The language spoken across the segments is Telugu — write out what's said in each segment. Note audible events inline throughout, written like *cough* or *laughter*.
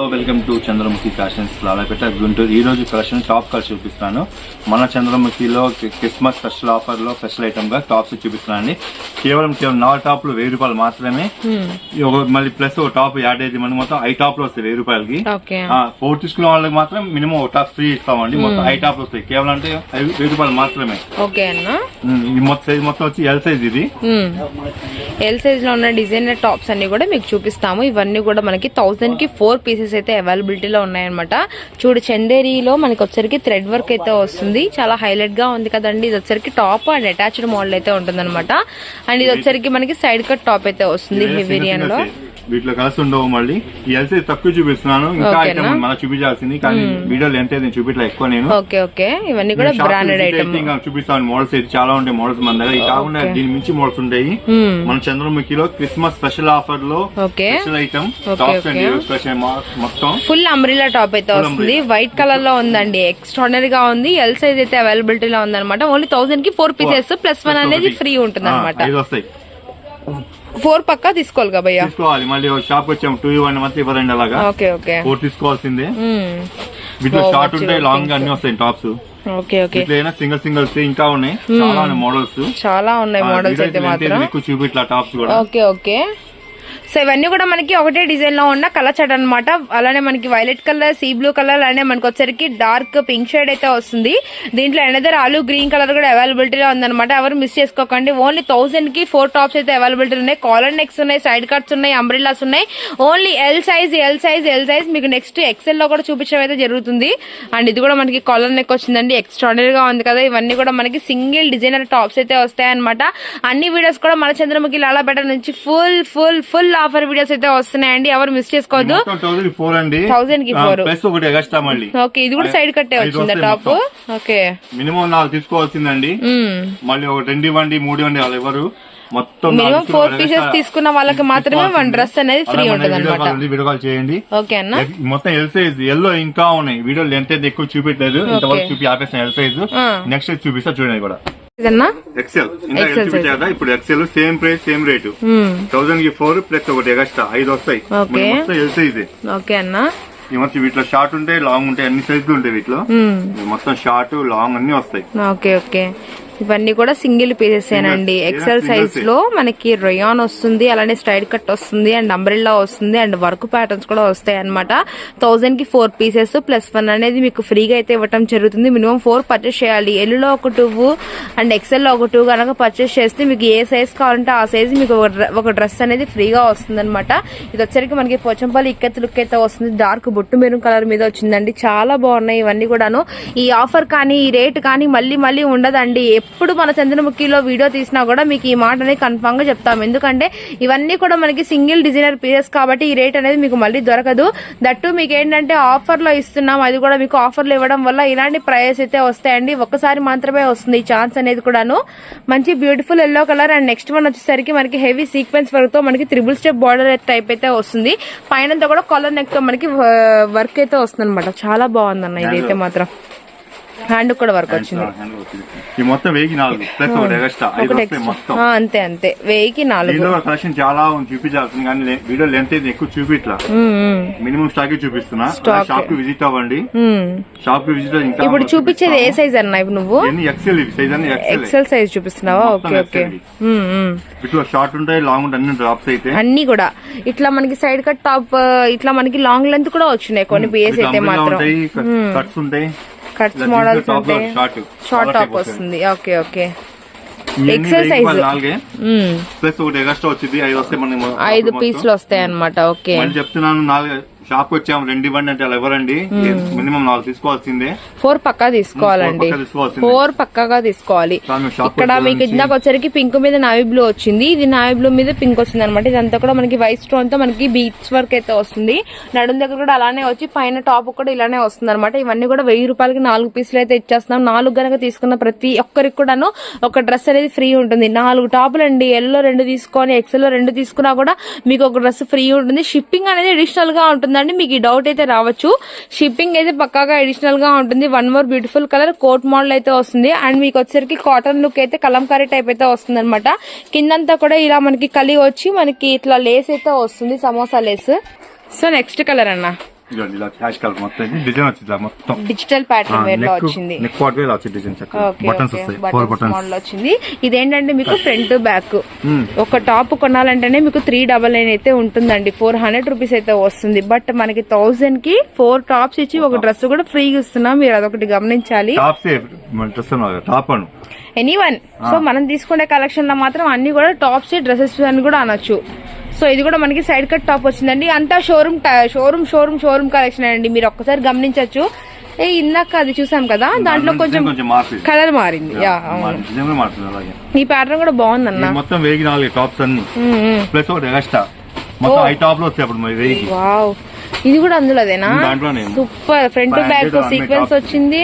Hello welcome to Chandramukhi fashions Lalapet Guntur. ఈ రోజు కలెక్షన్ టాప్ కలర్ చూపిస్తాను మన చంద్రముఖిలో క్రిస్మస్ స్పెషల్ ఆఫర్లో స్పెషల్ ఐటమ్గా టాప్స్ చూపిస్తున్నాను అండి కేవలం కేవలం నాలుగు టాప్లు వెయ్యి రూపాయలు మాత్రమే. ఒక- మళ్ళీ ప్లస్ ఒక టాప్ యాడ్ అయ్యేది మన మొత్తం ఐ టాప్లో వస్తాయి వెయ్యి రూపాయలకి. ఫోర్ తీసుకున్న వాళ్ళకి మాత్రం మినిమం ఒక టాప్ ఫ్రీ ఇస్తామండి. మొత్తం ఐ టాప్ వస్తాయి. కేవలం అంటే వెయ్యి రూపాయలు మాత్రమే. ఓకే అన్న. ఉమ్, ఈ మొత్తం సైజ్ మొత్తం వచ్చి ఎల్ సైజ్ ఇది. ఎల్ సైజ్లో ఉన్న డిజైనర్ టాప్స్ అన్ని కూడా మీకు చూపిస్తాము. ఇవన్నీ కూడా మనకి థౌసండ్కి ఫోర్ పీసెస్ అయితే అవైలబిలిటీలో ఉన్నాయన్నమాట. చూడు చందేరిలో మనకి వచ్చరికి థ్రెడ్ వర్క్ అయితే వస్తుంది. చాలా హైలైట్గా ఉంది కదండి. ఇది వచ్చరికి టాప్ అండ్ అటాచ్డ్ మోడల్ అయితే ఉంటుంది అండ్ ఇది వచ్చరికి మనకి సైడ్ కట్ టాప్ అయితే వస్తుంది లో. వీటిలో కలిసి ఉండవు మళ్ళీ. ఈ ఎల్ సైజ్ తక్కువ చూపిస్తున్నాను. ఇంకా? ఐటమ్ చూపించాల్సింది. కానీ వీడియోలు ఎంత నేను చూపించలే ఎక్కువ నేను. Okay okay. ఇవన్నీ కూడా బ్రాండెడ్ ఐటమ్ ఇంకా చూపిస్తాను. మోడల్స్ అయితే చాలా ఉంటాయి మోడల్స్ మన దగ్గర. కాకుండా. దీని మించి మోడల్స్ ఉంటాయి. మన చంద్రముఖిలో క్రిస్మస్ స్పెషల్ ఆఫర్లో special item tops and. Special మొత్తం. ఫుల్ అంబ్రిలా టాప్ అయితే వస్తుంది. వైట్ కలర్లో ఉందండి. ఎక్స్ట్రాడనరీ గా ఉంది. ఎల్ సైజ్ అయితే అవైలబిలిటీ లో ఉందన్నమాట. ఓన్లీ థౌసండ్కి ఫోర్ పీసెస్ ప్లస్ వన్ అనేది. ఫ్రీ ఉంటుంది అనమాట వస్తాయి. ఫోర్ పక్కా తీసుకోవాలి కదా భయ్యా? తీసుకోవాలి. మళ్ళీ షాప్ వచ్చాము. టూ వన్ మంత్ ఇవ్వరండి అలాగా? Okay okay. ఫోర్ తీసుకోవాల్సిందే. మ్మ్. వీటిలో షార్ట్ ఉంటాయి. లాంగ్. అన్ని వస్తాయి టాప్స్ ఓకే ఓకే. వీటిలో అయినా సింగిల్ సింగిల్స్ ఇంకా ఉన్నాయి. చాలా ఉన్నాయి మోడల్స్ చాలా ఉన్నాయి మోడల్స్ అయితే మాత్రం. ఎక్కువ చూపిట్లా టాప్స్ కూడా? Okay okay. సో ఇవన్నీ కూడా మనకి ఒకటే డిజైన్లో ఉన్న కలర్ చాట్ అనమాట అలానే మనకి violet colour sea blue colour అలానే మనకి వచ్చరికి డార్క్ పింక్ షేడ్ అయితే వస్తుంది. దీంట్లో ఎనదర్ ఆలు గ్రీన్ కలర్ కూడా అవైలబిలిటీలో ఉందన్నమాట. ఎవరు మిస్ చేసుకోకండి. ఓన్లీ థౌసండ్కి ఫోర్ టాప్స్ అయితే అవైలబిలిటీ ఉన్నాయి. కాలర్ నెక్స్ ఉన్నాయి సైడ్ కట్స్ ఉన్నాయి అంబ్రిల్లాస్ ఉన్నాయి. Only L size L size L size మీకు నెక్స్ట్ ఎక్సెల్లో కూడా చూపించడం అయితే జరుగుతుంది. అండ్ ఇది కూడా మనకి కాలర్ నెక్ వచ్చిందండి. ఎక్స్ట్రాడనరీ గా ఉంది కదా. ఇవన్నీ కూడా మనకి సింగిల్ డిజైనర్ టాప్స్ అయితే వస్తాయనమాట అన్ని వీడియోస్ కూడా మన చంద్రముఖి లాలా బెటర్ నుంచి full full full offer videos అయితే వస్తున్నాయండి. ఎవరు మిస్ చేసుకోవద్దు. థౌసండ్ ఫోర్ అండి. 1000 కి four. ప్లస్ ఒకటి ఎక్స్ట్రా మళ్ళీ. ఓకే ఇది కూడా సైడ్ కట్టే వచ్చిందా టాప్. ఓకే. మినిమం నాలుగు తీసుకోవాల్సిందండి. మళ్ళీ ఒక రెండు ఇవ్వండి మూడు ఇవ్వండి వాళ్ళు ఎవరు? మొత్తం మినిమం ఫోర్ పీసెస్ తీసుకున్న వాళ్ళకి మాత్రమే వన్ డ్రెస్ అనేది ఫ్రీ ఉంటుంది అనమాట వీడియో కాల్ చేయండి. ఓకే అన్న. మొత్తం ఎల్ సైజ్ ఎల్లో ఇంకా ఉన్నాయి. వీడియో లెంత్ అయితే ఎక్కువ చూపెట్టలేదు. ఇంతవరకు చూపి ఆపేసిన ఎల్ సైజ్. నెక్స్ట్ చూపిస్తా చూడండి కూడా. ఎక్సెల్ ఇప్పుడు XL same price same rate. థౌసండ్కి four plus ఒకటి ఎక్స్ట్రా ఐదు వస్తాయి. ఎల్ సైజ్ ఓకే అన్న. మొత్తం వీటిలో షార్ట్ ఉంటాయి లాంగ్ ఉంటాయి అన్ని సైజులు ఉంటాయి వీటిలో. ఈ మొత్తం షార్ట్ లాంగ్ అన్ని వస్తాయి. ఓకే ఓకే ఇవన్నీ కూడా సింగిల్ పీసెస్ ఏనండి. Singles. XL size. లో మనకి రొయాన్ వస్తుంది అలానే స్ట్రైట్ కట్ వస్తుంది అండ్ అంబ్రెల్లా వస్తుంది అండ్ వర్క్ ప్యాటర్న్స్ కూడా వస్తాయి అనమాట థౌసండ్కి ఫోర్ పీసెస్ ప్లస్ వన్ అనేది మీకు ఫ్రీగా అయితే ఇవ్వటం జరుగుతుంది. మినిమం ఫోర్ పర్చేస్ చేయాలి. ఎల్లులో ఒక టూ అండ్ ఎక్సెల్లో ఒక టూ కనుక పర్చేస్ చేస్తే మీకు ఏ సైజ్ కావాలంటే ఆ సైజ్ మీకు ఒక డ్రెస్ అనేది ఫ్రీగా వస్తుంది అనమాట ఇది వచ్చరికి మనకి పోచంపల్లి ఇక్కత్ లుక్ అయితే వస్తుంది. డార్క్ బొట్టు మెరూన్ కలర్ మీద వచ్చిందండి. చాలా బాగున్నాయి ఇవన్నీ కూడాను. ఈ ఆఫర్ కానీ ఈ రేట్ కానీ మళ్ళీ మళ్ళీ ఉండదండి. ఎప్పుడు మన చంద్రముఖిలో వీడియో తీసినా కూడా మీకు ఈ మాట అనేది కన్ఫామ్గా చెప్తాం. ఎందుకంటే ఇవన్నీ కూడా మనకి సింగిల్ డిజైనర్ పీసెస్ కాబట్టి ఈ రేట్ అనేది మీకు మళ్ళీ దొరకదు. దట్టు మీకు ఏంటంటే ఆఫర్లో ఇస్తున్నాం. అది కూడా మీకు ఆఫర్లో ఇవ్వడం వల్ల ఇలాంటి ప్రైస్ అయితే వస్తాయండి. ఒక్కసారి మాత్రమే వస్తుంది. ఈ ఛాన్స్ అనేది కూడాను. మంచి beautiful yellow colour and next one వచ్చేసరికి మనకి హెవీ సీక్వెన్స్ వర్క్తో మనకి త్రిబుల్ స్టెప్ బార్డర్ టైప్ అయితే వస్తుంది. పైన కూడా కాలర్ నెక్తో మనకి వర్క్ అయితే వస్తుంది అనమాట చాలా బాగుందన్న ఇదైతే మాత్రం. హ్యాండ్ కూడా వర్క్ వచ్చింది. ఈ మొత్తం వెయ్యి నాలుగు *laughs* ప్లస్ ఒకటి ఎక్స్ట్రా ఐదు ఒకటి వస్తాయి మొత్తం. ఆ, అంతే అంతే. వెయ్యికి నాలుగు. దీనిలో కలెక్షన్ చాలా ఉంది చూపించాల్సింది కానీ వీడియో లెంత్ అయితే ఎక్కువ చూపిట్లా. మినిమం స్టాక్ చూపిస్తున్నా. షాప్కి విజిట్ అవ్వండి. షాప్కి విజిట్ ఇంకా ఇప్పుడు చూపించేది ఏ సైజ్ అన్న ఇప్పుడు నువ్వు? XL size XL size చూపిస్తున్నావా? Okay okay. వీటిలో షార్ట్ ఉంటాయి లాంగ్ ఉంటాయి అన్ని డ్రాప్స్ అయితే. అన్ని కూడా. ఇట్లా మనకి సైడ్ కట్ టాప్ ఇట్లా మనకి లాంగ్ లెంత్ కూడా వచ్చినాయి. కొన్ని పిఎస్ అయితే మాత్రం. కట్స్ ఉంటాయి. కట్స్ మోడల్స్ ఉంటాయి షార్ట్. టాప్ వస్తుంది. Okay okay. ఉమ్. ప్లస్ ఒకటి ఎక్స్ట్రా వచ్చింది ఐదు మనకి ఐదు. పీసులు వస్తాయి అనమాట ఓకే చెప్తున్నాను నాలుగు షాప్ వచ్చాము రెండు ఇవ్వండి అంటే అలా ఎవరండి మినిమం నాలుగు తీసుకోవాల్సిందే. ఫోర్ పక్కా తీసుకోవాలండి. ఫోర్ పక్కాగా తీసుకోవాలి. ఇక్కడ మీకు ఇందాక వచ్చరికి పింక్ మీద నావీ బ్లూ వచ్చింది. ఇది నావీ బ్లూ మీద పింక్ వస్తుంది అనమాట ఇదంతా కూడా మనకి వైట్ స్టోన్తో మనకి బీచ్ వర్క్ అయితే వస్తుంది. నడుం దగ్గర కూడా అలానే వచ్చి పైన టాప్ కూడా ఇలానే వస్తుంది అనమాట ఇవన్నీ కూడా వెయ్యి రూపాయలకి నాలుగు పీసులు అయితే ఇచ్చేస్తున్నాం. నాలుగు గనక తీసుకున్న ప్రతి ఒక్కరికి కూడాను ఒక డ్రెస్ అనేది ఫ్రీ ఉంటుంది. నాలుగు టాపులు అండి. ఎల్లో రెండు తీసుకొని ఎక్సెల్ రెండు తీసుకున్నా కూడా మీకు ఒక డ్రెస్ ఫ్రీ ఉంటుంది. షిప్పింగ్ అనేది అడిషనల్గా ఉంటుందండి మీకు ఈ డౌట్ అయితే రావచ్చు. షిప్పింగ్ అయితే పక్కాగా అడిషనల్గా ఉంటుంది. One more beautiful colour coat model అయితే వస్తుంది. అండ్ మీకు వచ్చేసరికి కాటన్ లుక్ అయితే కలంకారీ టైప్ అయితే వస్తుంది అనమాట కిందంతా కూడా ఇలా మనకి కలి వచ్చి మనకి ఇట్లా లేస్ అయితే వస్తుంది samosa lace so next colour అన్నా. ఇదిగోండి ఇలా హ్యాష్ కలర్ మొత్తం ఇది. డిజైన్ వచ్చింది ఇలా మొత్తం. డిజిటల్ ప్యాటర్న్ వేర్లో వచ్చింది. నెక్ పార్ట్ వేర్ వచ్చింది డిజైన్ చక్కగా. ఓకే బటన్స్ వస్తాయి. ఫోర్ బటన్స్ మోడల్ వచ్చింది. ఇదేంటంటే మీకు ఫ్రంట్ బ్యాక్ Hmm. ఒక టాప్ కొనాలంటేనే మీకు త్రీ డబల్ నైన్ అయితే ఉంటుందండి. ఫోర్ హండ్రెడ్ రూపీస్ అయితే వస్తుంది. బట్ మనకి థౌసండ్కి ఫోర్ టాప్స్ ఇచ్చి ఒక డ్రెస్ కూడా ఫ్రీగా ఇస్తున్నాం. మీరు అదొకటి గమనించాలి. టాప్ ఎనీ వన్ సో మనం తీసుకునే కలెక్షన్లో మాత్రం అన్ని కూడా టాప్స్ డ్రెస్సెస్ అని కూడా అనొచ్చు. సో ఇది కూడా మనకి సైడ్ కట్ టాప్ వచ్చిందండి. అంతా showroom showroom showroom showroom collection అండి. మీరు ఒక్కసారి గమనించవచ్చు ఏ ఇందాక అది చూసాం కదా? దాంట్లో కొంచెం కలర్ మారింది. ఈ ప్యాటర్న్ కూడా బాగుందన్న. ఇది మొత్తం వెయ్యి నాలుగు టాప్స్ అన్ని. ప్లస్ ఒకటి ఎక్స్ట్రా మొత్తం ఐదు టాప్లో వావ్. ఇది కూడా అందులో అదేనా. సూపర్. ఫ్రంట్ బ్యాక్ అన్ని సీక్వెన్స్. వచ్చింది.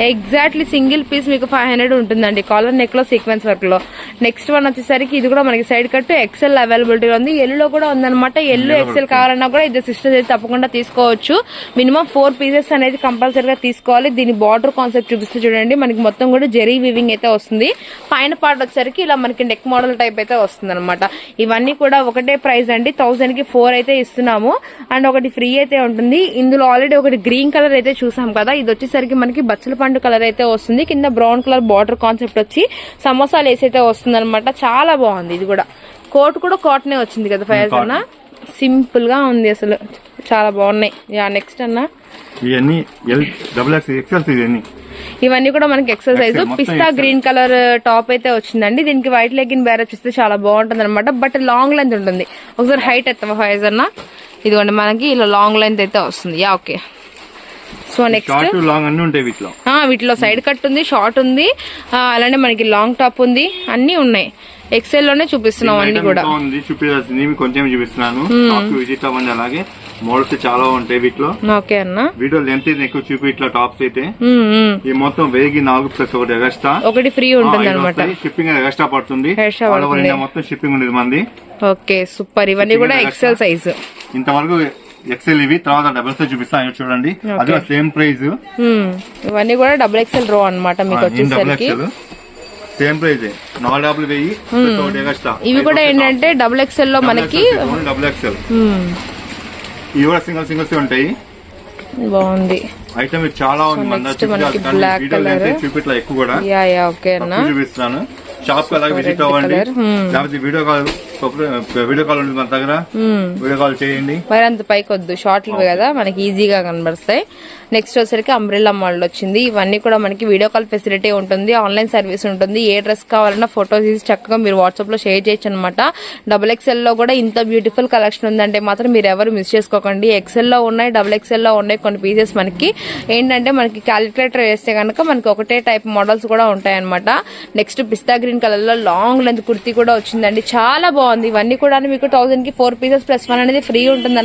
ఎగ్జాక్ట్లీ సింగిల్ పీస్ మీకు ఫైవ్ హండ్రెడ్ ఉంటుందండి. కాలర్ నెక్లో సీక్వెన్స్ వర్క్లో. నెక్స్ట్ వన్ వచ్చేసరికి ఇది కూడా మనకి సైడ్ కట్ ఎక్సెల్ అవైలబిలిటీ ఉంది. ఎల్లో కూడా ఉందన్నమాట. ఎల్లో ఎక్సెల్ కావాలన్నా కూడా ఇది సిస్టర్స్ అయితే తప్పకుండా తీసుకోవచ్చు. మినిమం ఫోర్ పీసెస్ అనేది కంపల్సరీగా తీసుకోవాలి. దీని బార్డర్ కాన్సెప్ట్ చూపిస్తే చూడండి. మనకి మొత్తం కూడా జెరీ వివింగ్ అయితే వస్తుంది. పైన పార్ట్ వచ్చేసరికి ఇలా మనకి నెక్ మోడల్ టైప్ అయితే వస్తుంది అనమాట ఇవన్నీ కూడా ఒకటే ప్రైస్ అండి. థౌసండ్కి ఫోర్ అయితే ఇస్తున్నాము. అండ్ ఒకటి ఫ్రీ అయితే ఉంటుంది. ఇందులో ఆల్రెడీ ఒకటి గ్రీన్ కలర్ అయితే చూసాం కదా. ఇది వచ్చేసరికి మనకి బచ్చల పండు కలర్ అయితే వస్తుంది. కింద బ్రౌన్ కలర్ బార్డర్ కాన్సెప్ట్ వచ్చి సమోసా లేస్ అయితే వస్తుంది అనమాట చాలా బాగుంది ఇది కూడా. కోట్ కూడా కాటనే వచ్చింది కదా ఫైజ్ అన్న? సింపుల్గా ఉంది అసలు. చాలా బాగున్నాయి. యా నెక్స్ట్ అన్న. ఇవన్నీ ఎల్ డబుల్ ఎక్స్ ఎక్సెల్స్ ఇవన్నీ ఇవన్నీ కూడా మనకి XL size pista. Green colour top అయితే వచ్చిందండి. దీనికి వైట్ లెగ్గిన్ బ్యారప్ ఇస్తే చాలా బాగుంటుంది అనమాట బట్ లాంగ్ లెంత్ ఉంటుంది. ఒకసారి హైట్ ఎత్తవా ఫైజ్ అన్న? ఇదిగోండి మనకి ఇలా లాంగ్ లెంత్ అయితే వస్తుంది. Yeah okay so next long అన్ని ఉంటాయి వీటిలో. వీటిలో సైడ్ కట్ ఉంది షార్ట్ ఉంది. అలానే మనకి లాంగ్ టాప్ ఉంది. అన్ని ఉన్నాయి. ఎక్సెల్లోనే చూపిస్తున్నాం అన్ని కూడా. ఉంది చూపించాల్సింది మీకు కొంచెం చూపిస్తున్నాను. విజిట్ అవ్వండి అలాగే మోడల్స్ చాలా ఉంటాయి వీటిలో. ఓకే అన్న. వీడియో లెంత్ ఎక్కువ చూపి ఇట్లా టాప్స్ అయితే ఉమ్, ఉమ్. ఈ మొత్తం వెయ్యి నాలుగు ప్లస్ ఒకటి ఎక్స్ట్రా ఒకటి ఫ్రీ ఉంటుంది అనమాట షిప్పింగ్ ఎక్స్ట్రా పడుతుంది. మొత్తం షిప్పింగ్ ఉండేది మంది ఓకే సూపర్ ఇవన్నీ కూడా ఎక్సెల్ సైజ్ ఇంతవరకు ఎక్సెల్ ఇవి తర్వాత డబుల్ సైజ్ చూపిస్తాను చూడండి. అది సేమ్ ప్రైస్ ఇవన్నీ కూడా డబుల్ ఎక్సెల్ రో అన్నమాట మీకు వచ్చేసరికి. సేమ్ ప్రైస్ నాలుగు డబ్బులు వెయ్యి ఒకటి ఎక్స్ట్రా ఇవి కూడా ఏంటంటే డబుల్ ఎక్సెల్లో మనకి డబుల్ ఎక్సెల్. ఇవి కూడా సింగిల్ సింగిల్స్ ఉంటాయి. బాగుంది. ఐటమ్ చాలా ఉంది వీడియో colour. చూపిట్లా ఎక్కువ కూడా. యా యా ఓకే అన్న. తక్కువ చూపిస్తున్నాను. షాప్కి అలాగే విజిట్ అవ్వండి. colour. Hmm. లేకపోతే వీడియో కాల్ వీడియో కాల్ ఉంటుంది మన దగ్గర. మ్మ్. వీడియో కాల్ చేయండి. మరి అంత పైకి వద్దు షార్ట్లు కదా మనకి ఈజీగా కనబడతాయి. నెక్స్ట్ వచ్చేసరికి అంబ్రెల్లా మోడల్ వచ్చింది. ఇవన్నీ కూడా మనకి వీడియో కాల్ ఫెసిలిటీ ఉంటుంది ఆన్లైన్ సర్వీస్ ఉంటుంది. ఏ డ్రెస్ కావాలన్నా ఫోటోస్ తీసి చక్కగా మీరు వాట్సాప్లో షేర్ చేయొచ్చు అనమాట డబుల్ ఎక్స్ఎల్లో కూడా ఇంత బ్యూటిఫుల్ కలెక్షన్ ఉందంటే మాత్రం మీరు ఎవరు మిస్ చేసుకోకండి. ఎక్సెల్లో ఉన్నాయి డబుల్ ఎక్స్ఎల్లో ఉన్నాయి కొన్ని పీసెస్ మనకి. ఏంటంటే మనకి క్యాలిక్యులేటర్ వేస్తే కనుక మనకి ఒకటే టైప్ మోడల్స్ కూడా ఉంటాయి అనమాట నెక్స్ట్ పిస్తా గ్రీన్ కలర్లో లాంగ్ లెంత్ కుర్తీ కూడా వచ్చిందండి. చాలా బాగుంది. ఇవన్నీ కూడా మీకు థౌసండ్కి ఫోర్ పీసెస్ ప్లస్ వన్ అనేది ఫ్రీ ఉంటుంది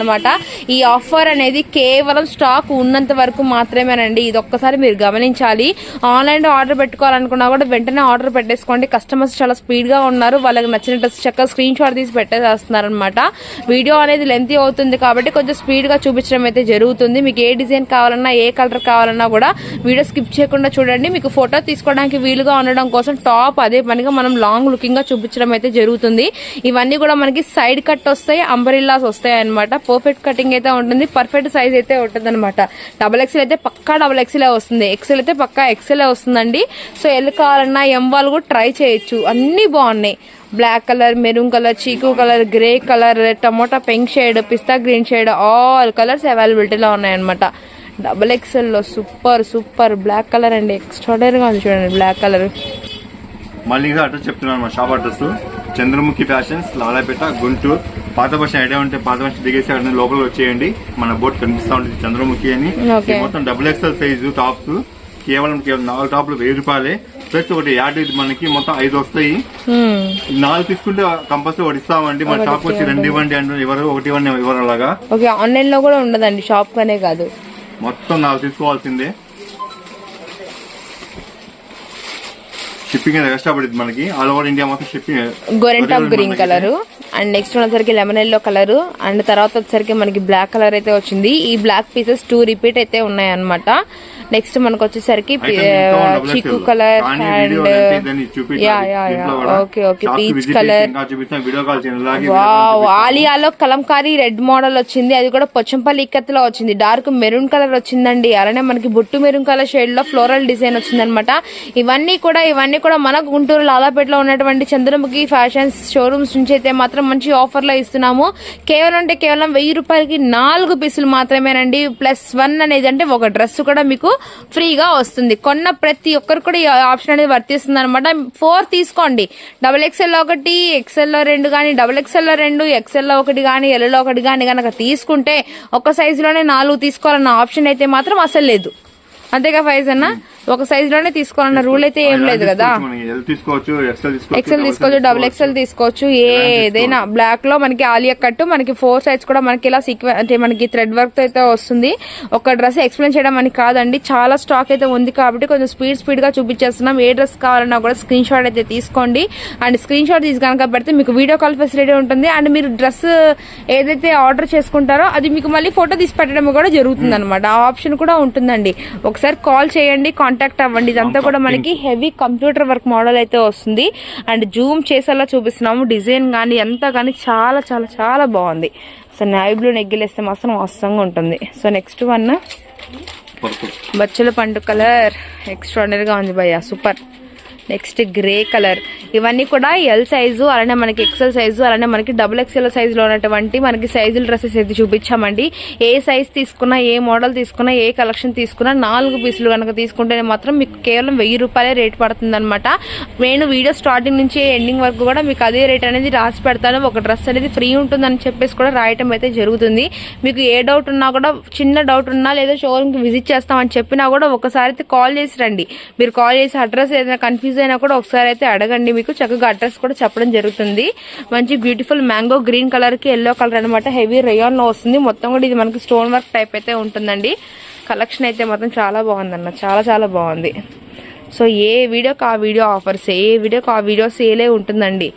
ఈ ఆఫర్ అనేది కేవలం స్టాక్ ఉన్నంత వరకు మాత్రమేనండి. ఇది ఒక్కసారి మీరు గమనించాలి. ఆన్లైన్లో ఆర్డర్ పెట్టుకోవాలనుకున్నా కూడా వెంటనే ఆర్డర్ పెట్టేసుకోండి. కస్టమర్స్ చాలా స్పీడ్గా ఉన్నారు. వాళ్ళకి నచ్చిన డ్రెస్ చక్కగా స్క్రీన్ షాట్ తీసి పెట్టేసేస్తున్నారు అనమాట వీడియో అనేది లెంత్ అవుతుంది కాబట్టి కొంచెం స్పీడ్గా చూపించడం అయితే జరుగుతుంది. మీకు ఏ డిజైన్ కావాలన్నా ఏ కలర్ కావాలన్నా కూడా వీడియో స్కిప్ చేయకుండా చూడండి. మీకు ఫోటో తీసుకోవడానికి వీలుగా ఉండడం కోసం టాప్ అదే పనిగా మనం లాంగ్ లుకింగ్గా చూపించడం అయితే జరుగుతుంది. ఇవన్నీ ఇవన్నీ కూడా మనకి సైడ్ కట్ వస్తాయి అంబరిల్లాస్ వస్తాయి అనమాట పర్ఫెక్ట్ కటింగ్ అయితే ఉంటుంది పర్ఫెక్ట్ సైజ్ అయితే ఉంటుంది అనమాట డబల్ ఎక్స్ఎల్ అయితే పక్కా డబల్ ఎక్స్ఎల్ వస్తుంది. ఎక్స్ఎల్ అయితే పక్కా ఎక్స్ఎల్ వస్తుందండి. సో ఎల్ కావాలన్నా ఎం వాళ్ళు కూడా ట్రై చేయొచ్చు. అన్ని బాగున్నాయి. Black colour maroon colour chikoo colour grey colour tomato pink shade pista green shade all colours అవైలబిలిటీలో ఉన్నాయన్నమాట. డబల్ ఎక్స్ఎల్లో సూపర్ సూపర్ బ్లాక్ కలర్ అండి. ఎక్స్ట్రాడనరీగా ఉంది చూడండి బ్లాక్ కలర్ మళ్ళీ అడ్రస్ చెప్తున్నాను మా shop address Chandramukhi fashions Lalapet Guntur. పాత బస్ ఐడియా ఉంటే పాత బస్ దిగేసి అక్కడ లోపలికి వచ్చేయండి. మన బోర్డు కనిపిస్తా ఉంటుంది చంద్రముఖి అని. మొత్తం డబుల్ ఎక్స్ఎల్ సైజు టాప్స్ కేవలం కేవలం నాలుగు టాప్లు వెయ్యి రూపాయలే. ప్లస్ ఒకటి యాడ్ ఇది మనకి మొత్తం ఐదు వస్తాయి. నాలుగు తీసుకుంటే కంపల్సరీ ఒకటి ఇస్తామండి. మన షాప్ వచ్చి రెండు ఇవ్వండి అంటే ఎవరు? ఒకటి ఇవ్వండి ఎవరు అలాగా? ఓకే ఆన్లైన్లో కూడా ఉండదండి. షాప్ కనే కాదు. మొత్తం నాలుగు తీసుకోవాల్సిందే. షిప్పింగ్ అనేది ఎక్స్ట్రా పడుతుంది మనకి. ఆల్ ఓవర్ ఇండియా మొత్తం షిప్పింగ్ గొరెంటాప్ గ్రీన్ కలర్ అండ్ నెక్స్ట్ వచ్చేసరికి లెమన్ ఎల్లో కలర్ అండ్ తర్వాత వచ్చేసరికి మనకి బ్లాక్ కలర్ అయితే వచ్చింది. ఈ బ్లాక్ పీసెస్ టూ రిపీట్ అయితే ఉన్నాయి అనమాట నెక్స్ట్ మనకు వచ్చేసరికి chikoo. Colour and okay okay peach colour. ఆలియాలో Kalamkari red model వచ్చింది. అది కూడా పొచ్చంపల్లి ఇక్కత్తులో వచ్చింది. డార్క్ మెరూన్ కలర్ వచ్చిందండి. అలానే మనకి బొట్టు మెరూన్ కలర్ షేడ్లో ఫ్లోరల్ డిజైన్ వచ్చిందనమాట ఇవన్నీ కూడా ఇవన్నీ కూడా మన గుంటూరు లాలాపేటలో ఉన్నటువంటి చంద్రముఖి ఫ్యాషన్స్ షోరూమ్స్ నుంచి అయితే మాత్రం మంచి ఆఫర్లో ఇస్తున్నాము. కేవలం అంటే కేవలం వెయ్యి రూపాయలకి నాలుగు పీసులు మాత్రమేనండి. ప్లస్ వన్ అనేది అంటే ఒక డ్రెస్ కూడా మీకు ఫ్రీగా వస్తుంది. కొన్న ప్రతి ఒక్కరు కూడా ఈ ఆప్షన్ అనేది వర్తిస్తుంది అనమాట ఫోర్ తీసుకోండి. డబుల్ ఎక్స్ఎల్లో ఒకటి ఎక్స్ఎల్లో రెండు కానీ డబుల్ ఎక్స్ఎల్లో రెండు ఎక్స్ఎల్లో ఒకటి కానీ ఎల్లో ఒకటి కానీ కనుక తీసుకుంటే ఒక సైజులోనే నాలుగు తీసుకోవాలన్న ఆప్షన్ అయితే మాత్రం అసలు లేదు. అంతేగా ఫైజ్ అన్న ఒక సైజు లోనే తీసుకోవాలన్న రూల్ అయితే ఏం లేదు కదా. మనకి ఎక్సెల్ తీసుకోవచ్చు డబుల్ ఎక్సెల్ తీసుకోవచ్చు ఏదైనా బ్లాక్లో మనకి ఆలియా కట్టు మనకి ఫోర్ సైజ్ కూడా మనకి ఇలా సీక్వెన్ అంటే మనకి థ్రెడ్ వర్క్తో అయితే వస్తుంది. ఒక డ్రెస్ ఎక్స్ప్లెయిన్ చేయడం అని కాదండి చాలా స్టాక్ అయితే ఉంది కాబట్టి కొంచెం స్పీడ్ స్పీడ్గా చూపించేస్తున్నాం. ఏ డ్రెస్ కావాలన్నా కూడా స్క్రీన్ షాట్ అయితే తీసుకోండి. అండ్ స్క్రీన్ షాట్ తీసి కనుక పెడితే మీకు వీడియో కాల్ ఫెసిలిటీ ఉంటుంది. అండ్ మీరు డ్రెస్ ఏదైతే ఆర్డర్ చేసుకుంటారో అది మీకు మళ్ళీ ఫోటో తీసి పెట్టడం కూడా జరుగుతుంది అనమాట ఆ ఆప్షన్ కూడా ఉంటుందండి. ఒకసారి కాల్ చేయండి కాంటాక్ట్ అవ్వండి. ఇదంతా కూడా మనకి హెవీ కంప్యూటర్ వర్క్ మోడల్ అయితే వస్తుంది. అండ్ జూమ్ చేసేలా చూపిస్తున్నాము. డిజైన్ కానీ ఎంత కానీ చాలా చాలా చాలా బాగుంది. సో నావీ బ్లూ నెగ్గిలేస్తే మాత్రం అవసరంగా ఉంటుంది. సో నెక్స్ట్ వన్ బచ్చల పండు కలర్. ఎక్స్ట్రాడనరీగా ఉంది భయ్య. Super next grey colour. ఇవన్నీ కూడా ఎల్ సైజు అలానే మనకి ఎక్సెల్ సైజు అలానే మనకి డబుల్ ఎక్సెల్ సైజులో ఉన్నటువంటి మనకి సైజుల డ్రెస్సెస్ అయితే చూపించామండి. ఏ సైజ్ తీసుకున్నా ఏ మోడల్ తీసుకున్నా ఏ కలెక్షన్ తీసుకున్నా నాలుగు పీసులు కనుక తీసుకుంటే మాత్రం మీకు కేవలం వెయ్యి రూపాయలే రేట్ పడుతుందనమాట నేను వీడియో స్టార్టింగ్ నుంచి ఎండింగ్ వరకు కూడా మీకు అదే రేట్ అనేది రాసి పెడతాను. ఒక డ్రెస్ అనేది ఫ్రీ ఉంటుందని చెప్పేసి కూడా రాయటం అయితే జరుగుతుంది. మీకు ఏ డౌట్ ఉన్నా కూడా చిన్న డౌట్ ఉన్నా లేదా షోరూమ్కి విజిట్ చేస్తామని చెప్పినా కూడా ఒకసారి అయితే కాల్ చేసి రండి. మీరు కాల్ చేసి అడ్రస్ ఏదైనా కన్ఫ్యూజ్ అయినా కూడా ఒకసారి అయితే అడగండి. మీకు చక్కగా అడ్రస్ కూడా చెప్పడం జరుగుతుంది. మంచి బ్యూటిఫుల్ మ్యాంగో గ్రీన్ కలర్కి ఎల్లో కలర్ అనమాట హెవీ రేయాన్లో వస్తుంది. మొత్తం కూడా ఇది మనకి స్టోన్ వర్క్ టైప్ అయితే ఉంటుందండి. కలెక్షన్ అయితే మాత్రం చాలా బాగుందన్న. చాలా చాలా బాగుంది. సో ఏ వీడియోకి ఆ వీడియో ఆఫర్స్ ఏ వీడియోకి ఆ వీడియో సేలే ఉంటుందండి.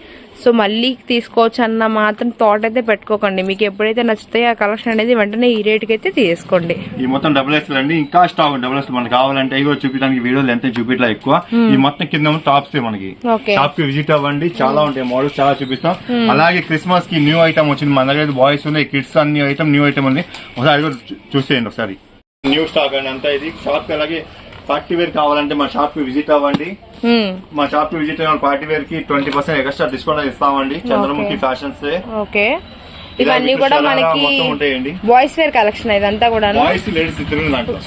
సో మళ్ళీ తీసుకోవచ్చు అన్న మాత్రం థాట్ అయితే పెట్టుకోకండి. మీకు ఎప్పుడైతే నచ్చితే ఆ కలెక్షన్ అనేది వెంటనే ఈ రేట్కి అయితే తీసుకోండి. ఈ మొత్తం డబుల్ ఎక్స్ఎల్ అండి. ఇంకా స్టాక్ డబుల్ ఎక్స్ఎల్ మనకి కావాలంటే ఇగో చూపించడానికి వీడియోలు ఎంత చూపించలే ఎక్కువ. ఈ మొత్తం కింద టాప్స్ మనకి. షాప్కి విజిట్ అవ్వండి. చాలా ఉంటాయి మోడల్స్ చాలా చూపిస్తాం. అలాగే క్రిస్మస్కి న్యూ ఐటమ్ వచ్చింది. మన దగ్గర బాయ్స్ ఉన్నాయి కిడ్స్ అన్ని ఐటమ్ న్యూ ఐటమ్ ఉంది ఒకసారి చూసేయండి ఒకసారి. న్యూ స్టాక్ అండి అంతా ఇది. షాప్కి అలాగే పార్టీ వేర్ కావాలంటే మా షాప్కి విజిట్ అవ్వండి. మా షాప్కి విజిట్ అయిన పార్టీ వేర్కి ట్వంటీ పర్సెంట్ ఎక్స్ట్రా డిస్కౌంట్ ఇస్తామండి. Chandramukhi fashions okay. ఇవన్నీ కూడా మనకి బాయ్స్ వేర్ కలెక్షన్ ఇదంతా కూడా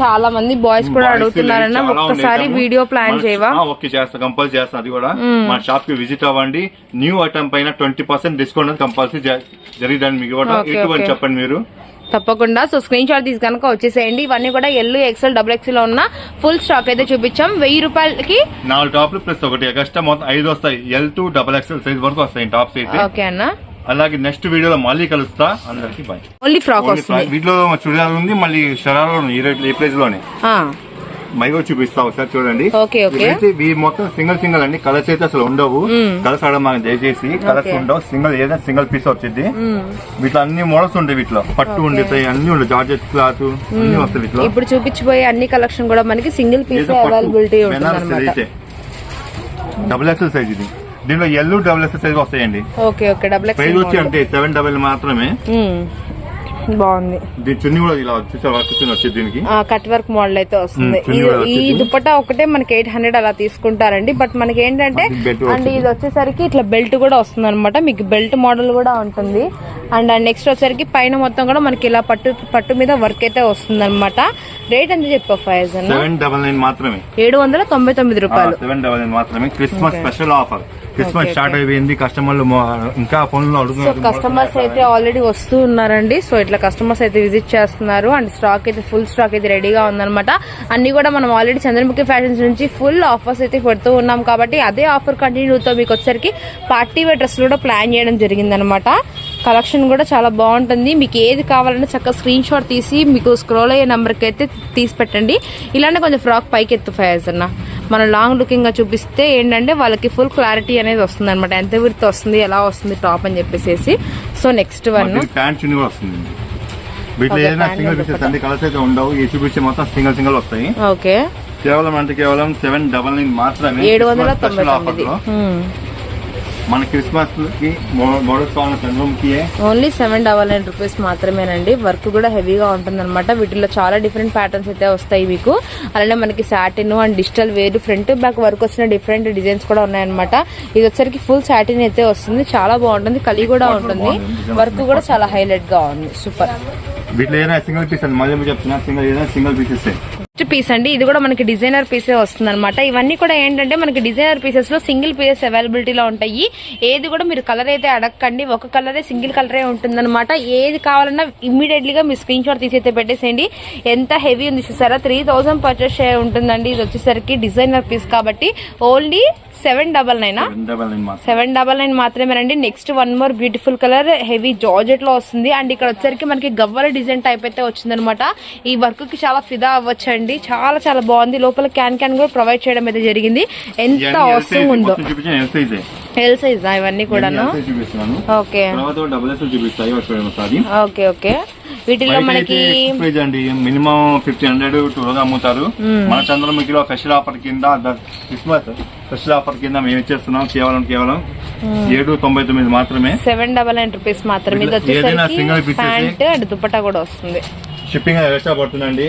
చాలా మంది బాయ్స్ కూడా అడుగుతున్నారన్న ఒక్కసారి. వీడియో ప్లాన్ చేయవా? ఓకే చేస్తా కంపల్సరీ చేస్తా అది కూడా. మా షాప్కి విజిట్ అవ్వండి. న్యూ ఐటమ్ పైన ట్వంటీ పర్సెంట్ డిస్కౌంట్ కంపల్సరీ జరిగిందని మీకు ఎటువంటి. చెప్పండి మీరు? తప్పకుండా. సో స్క్రీన్ షాట్ తీసి కనుక వచ్చేసేయండి. ఇవన్నీ కూడా ఎల్లు ఎక్సెల్ డబుల్ ఎక్సెల్లో ఉన్న ఫుల్ స్టాక్ అయితే చూపించాం. వెయ్యి రూపాయలకి నాలుగు టాప్లు ప్లస్ ఒకటి ఎక్స్ట్రా మొత్తం ఐదు వస్తాయి. L two double XL size వరకు వస్తాయి టాప్స్ అయితే. ఓకే అన్న. అలాగే నెక్స్ట్ వీడియోలో మళ్ళీ కలుస్తా. అందరికి బాయ్ ఓన్లీ ఫ్రాక్ వీటిలో చుడిదార్ ఉంది మళ్ళీ ఉంది ఈ రేట్ ఈ ప్రైస్లోనే. మైగో చూపిస్తా ఒకసారి చూడండి. ఇవైతే ఇవి మొత్తం సింగిల్ సింగిల్ అండి. కలర్స్ అయితే అసలు ఉండవు. కలర్స్ ఆడ మనకి దయచేసి కలర్స్. ఉండవు. సింగిల్ ఏదైనా సింగిల్ పీస్ వచ్చింది వీటిలో అన్ని మోడల్స్ ఉంటాయి వీటిలో. పట్టు ఉండితాయి అన్ని ఉంటాయి. జార్జెట్ క్లాత్ అన్ని వస్తాయి వీటిలో. ఇప్పుడు చూపించబోయే అన్ని కలెక్షన్ కూడా మనకి సింగిల్ పీస్ అవైలబిలిటీ ఉంటుంది డబుల్ ఎక్స్ఎల్ సైజ్ ఇది దీనిలో ఎల్లు డబుల్ ఎక్స్ఎల్ సైజ్ వస్తాయండి. Okay okay. డబుల్ ప్రైస్ వచ్చి ఎక్సెల్ అంటే సెవెన్ డబల్ మాత్రమే. బాగుంది. దీని చున్ని కూడా ఇలా చూసే వర్క్ చున్ని వచ్చేది దీనికి? ఆ కట్ వర్క్ మోడల్ అయితే వస్తుంది. ఈ. దుపట్టా ఒకటే మనకి ఎయిట్ హండ్రెడ్ అలా తీసుకుంటారండి. బట్ మనకి ఏంటంటే అండ్. ఇది వచ్చేసరికి ఇట్లా బెల్ట్ కూడా వస్తుంది అనమాట మీకు బెల్ట్ మోడల్ కూడా ఉంటుంది. అండ్ నెక్స్ట్ వచ్చేసరికి పైన మొత్తం కూడా మనకి ఇలా పట్టు పట్టు మీద వర్క్ అయితే వస్తుంది అనమాట రేట్ ఎంత చెప్పా సెవెన్ డబల్ నైన్ మాత్రమే. ఏడు వందల తొంభై తొమ్మిది రూపాయలు. సెవెన్ డబల్ నైన్ మాత్రమే. Christmas special offer. Christmas start అయిపోయింది కస్టమర్లు ఇంకా ఫోన్లో సో అడుగుతున్నారు కస్టమర్స్ అయితే ఆల్రెడీ వస్తూ ఉన్నారండి. సో ఇట్లా కస్టమర్స్ అయితే విజిట్ చేస్తున్నారు. అండ్ స్టాక్ అయితే ఫుల్ స్టాక్ అయితే రెడీగా ఉందన్నమాట. అన్ని కూడా మనం ఆల్రెడీ చంద్రముఖి ఫ్యాషన్స్ నుంచి ఫుల్ ఆఫర్స్ అయితే పెడుతూ ఉన్నాం కాబట్టి అదే ఆఫర్ కంటిన్యూతో మీకు వచ్చరికి పార్టీ వేర్ డ్రెస్ కూడా ప్లాన్ చేయడం జరిగిందనమాట కలెక్షన్ కూడా చాలా బాగుంటుంది. మీకు ఏది కావాలంటే చక్కగా స్క్రీన్ షాట్ తీసి మీకు స్క్రోల్ అయ్యే నెంబర్కి అయితే తీసి పెట్టండి. ఇలానే కొంచెం ఫ్రాక్ పైకి ఎత్తు అన్న. మనం లాంగ్ లుకింగ్గా చూపిస్తే ఏంటంటే వాళ్ళకి ఫుల్ క్లారిటీ అనేది వస్తుంది అనమాట ఎంత విడత వస్తుంది ఎలా వస్తుంది టాప్ అని చెప్పేసి సో నెక్స్ట్ వన్. వీటిలో ఏదైనా సింగిల్. పీసెస్ అన్ని కలర్స్ అయితే ఉండవు. ఈ చూపించే మొత్తం సింగిల్ సింగిల్ వస్తాయి. ఓకే. కేవలం అంటే కేవలం సెవెన్ డబల్ నైన్ మాత్రమే. ఏడు వందల తొంభై special offer తొమ్మిది లో మన క్రిస్మస్కి కావాలని only seven double nine rupees మాత్రమేనండి. వర్క్ కూడా హెవీగా ఉంటుందన్నమాట. వీటిలో చాలా డిఫరెంట్ ప్యాటర్న్స్ అయితే వస్తాయి మీకు. అలానే మనకి సాటిన్ అండ్ డిజిటల్ వేరు. ఫ్రంట్ బ్యాక్ వర్క్ వచ్చిన డిఫరెంట్ డిజైన్స్ కూడా ఉన్నాయన్నమాట. ఇది వచ్చరికి ఫుల్ సాటిన్ అయితే వస్తుంది. చాలా బాగుంటుంది. కలి కూడా ఉంటుంది. వర్క్ కూడా చాలా హైలైట్గా ఉంది. సూపర్. వీటిలో ఏదైనా సింగిల్ పీస్ అండి. మళ్ళీ చెప్తున్నా. సింగిల్ ఏదైనా సింగిల్ పీసెస్ నెక్స్ట్ పీస్ అండి. ఇది కూడా మనకి డిజైనర్ పీసే వస్తుంది అనమాట ఇవన్నీ కూడా ఏంటంటే మనకి డిజైనర్ పీసెస్లో సింగిల్ పీసెస్ అవైలబిలిటీలో ఉంటాయి. ఏది కూడా మీరు కలర్ అయితే అడగకండి. ఒక కలరే సింగిల్ కలరే ఉంటుందన్నమాట. ఏది కావాలన్నా ఇమ్మీడియట్లీగా మీరు మీ స్క్రీన్ షాట్ తీసి అయితే పెట్టేసేయండి. ఎంత హెవీ ఉంది చూసారా? త్రీ థౌసండ్ పర్చేస్ ఉంటుందండి. ఇది వచ్చేసరికి డిజైనర్ పీస్ కాబట్టి ఓన్లీ సెవెన్ డబల్ నైనా? సెవెన్ డబల్ నైన్ మాత్రమేనండి next one more beautiful colour heavy జార్జెట్లో వస్తుంది. అండ్ ఇక్కడ వచ్చరికి మనకి గవ్వల డిజైన్ టైప్ అయితే వచ్చిందనమాట. ఈ వర్క్కి చాలా ఫిదా అవ్వచ్చండి. చాలా చాలా బాగుంది. లోపల క్యాన్ క్యాన్ కూడా ప్రొవైడ్ చేయడం అయితే జరిగింది. ఎంత అవసరం ఉందో. ఎల్ సైజ్ ఇవన్నీ కూడాను? ఓకే. Okay okay. వీటిలో మనకి మినిమం ఫిఫ్టీన్ హండ్రెడ్ టూ అమ్ముతారు. మన చంద్రముఖిలో స్పెషల్ ఆఫర్ కింద క్రిస్మస్ స్పెషల్ ఆఫర్ కింద మేము ఇచ్చేస్తున్నాం కేవలం కేవలం ఏడు తొంభై తొమ్మిది మాత్రమే. సెవెన్ డబల్ నైన్ రూపీస్ మాత్రమే. ఏదైనా ప్యాంట్ అండ్ దుపట్టా కూడా వస్తుంది. షిప్పింగ్ ఎక్స్ట్రా పడుతుందండి.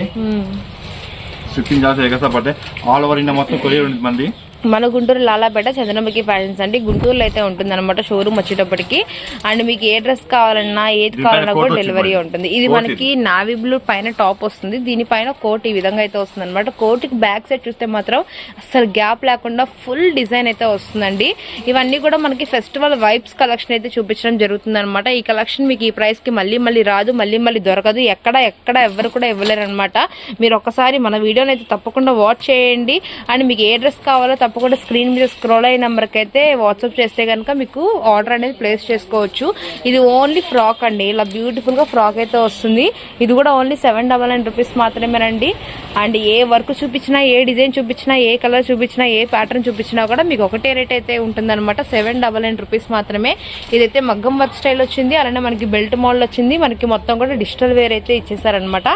షిప్పింగ్ చార్జ్ ఎక్స్ట్రా పడతాయి. ఆల్ ఓవర్ ఇండియా మొత్తం కొరియర్ ఉంటుంది మంది. మన గుంటూరు లాలాపేట చంద్రముఖి ఫ్యాషన్స్ అండి. గుంటూరులో అయితే ఉంటుంది అనమాట షోరూమ్ వచ్చేటప్పటికి. అండ్ మీకు ఏ డ్రెస్ కావాలన్నా ఏది కావాలన్నా కూడా డెలివరీ. ఉంటుంది. ఇది మనకి నావీ బ్లూ పైన టాప్ వస్తుంది. దీనిపైన కోట్ ఈ విధంగా అయితే వస్తుంది అనమాట కోట్కి బ్యాక్ సైడ్ చూస్తే మాత్రం అసలు గ్యాప్ లేకుండా ఫుల్ డిజైన్ అయితే వస్తుందండి. ఇవన్నీ కూడా మనకి ఫెస్టివల్ వైబ్స్ కలెక్షన్ అయితే చూపించడం జరుగుతుంది అనమాట ఈ కలెక్షన్ మీకు ఈ ప్రైస్కి మళ్ళీ మళ్ళీ రాదు మళ్ళీ మళ్ళీ దొరకదు. ఎక్కడ ఎక్కడ ఎవరు కూడా ఇవ్వలేరు అనమాట మీరు ఒక్కసారి మన వీడియోని అయితే తప్పకుండా వాచ్ చేయండి. అండ్ మీకు ఏ డ్రెస్ కావాలో తప్పకుండా స్క్రీన్ మీద స్క్రోల్ అయ్యే నెంబర్కి అయితే వాట్సాప్ చేస్తే కనుక మీకు ఆర్డర్ అనేది ప్లేస్ చేసుకోవచ్చు. ఇది ఓన్లీ ఫ్రాక్ అండి. ఇలా బ్యూటిఫుల్గా ఫ్రాక్ అయితే వస్తుంది. ఇది కూడా only seven double nine rupees మాత్రమేనండి. అండ్ ఏ వర్క్ చూపించినా ఏ డిజైన్ చూపించినా ఏ కలర్ చూపించినా ఏ ప్యాటర్న్ చూపించినా కూడా మీకు ఒకటే రేట్ అయితే ఉంటుందన్నమాట. సెవెన్ డబల్ నైన్ రూపీస్ మాత్రమే. ఇదైతే మగ్గం వర్క్ స్టైల్ వచ్చింది. అలానే మనకి బెల్ట్ మోడల్ వచ్చింది. మనకి మొత్తం కూడా డిజిటల్ వేర్ అయితే ఇచ్చేసారనమాట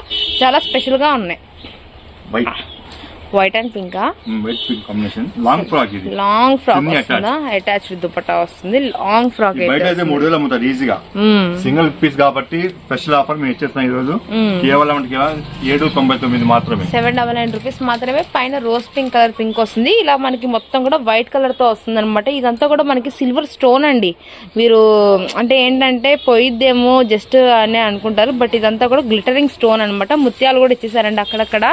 చాలా స్పెషల్గా ఉన్నాయి. White and పింకా white pink combination long frock ఇది. లాంగ్ ఫ్రాక్ వస్తుందా? అటాచ్డ్ దుపట్టా వస్తుంది. లాంగ్ ఫ్రాక్ బయట అయితే అయితే మూడు వేలు అమ్ముతారు ఈజీగా. సింగిల్ పీస్ కాబట్టి స్పెషల్ ఆఫర్ మేము ఈ రోజు కేవలం ఏడు తొంభై తొమ్మిది మాత్రమే. సెవెన్ డబల్ నైన్ రూపీస్ మాత్రమే. పైన రోజ్ పింక్ కలర్ పింక్ వస్తుంది. ఇలా మనకి మొత్తం కూడా వైట్ కలర్తో వస్తుంది అనమాట ఇదంతా కూడా మనకి సిల్వర్ స్టోన్ అండి. మీరు అంటే ఏంటంటే పోయిద్దేమో జస్ట్ అని అనుకుంటారు. బట్ ఇదంతా కూడా గ్లిటరింగ్ స్టోన్ అన్నమాట. ముత్యాలు కూడా ఇచ్చేసారండి అక్కడక్కడ.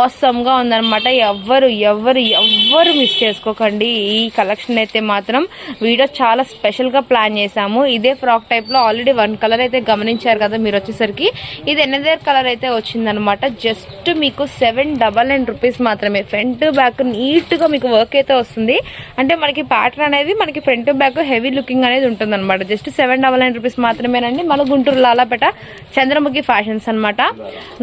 ఆసమ్గా ఉందన్నమాట. ఎవ్వరు ఎవ్వరు ఎవ్వరు మిస్ చేసుకోకండి. ఈ కలెక్షన్ అయితే మాత్రం వీడియో చాలా స్పెషల్గా ప్లాన్ చేశాము. ఇదే ఫ్రాక్ టైప్లో ఆల్రెడీ వన్ కలర్ అయితే గమనించారు కదా మీరు వచ్చేసరికి. ఇది ఎనదర్ కలర్ అయితే వచ్చిందనమాట. జస్ట్ మీకు సెవెన్ డబల్ నైన్ రూపీస్ మాత్రమే. ఫ్రంట్ బ్యాక్ నీట్గా మీకు వర్క్ అయితే వస్తుంది. అంటే మనకి ప్యాటర్న్ అనేది మనకి ఫ్రంట్ బ్యాక్ హెవీ లుకింగ్ అనేది ఉంటుంది అనమాట just seven double nine rupees మాత్రమేనండి. మన గుంటూరు లాలాపేట చంద్రముఖి ఫ్యాషన్స్ అనమాట.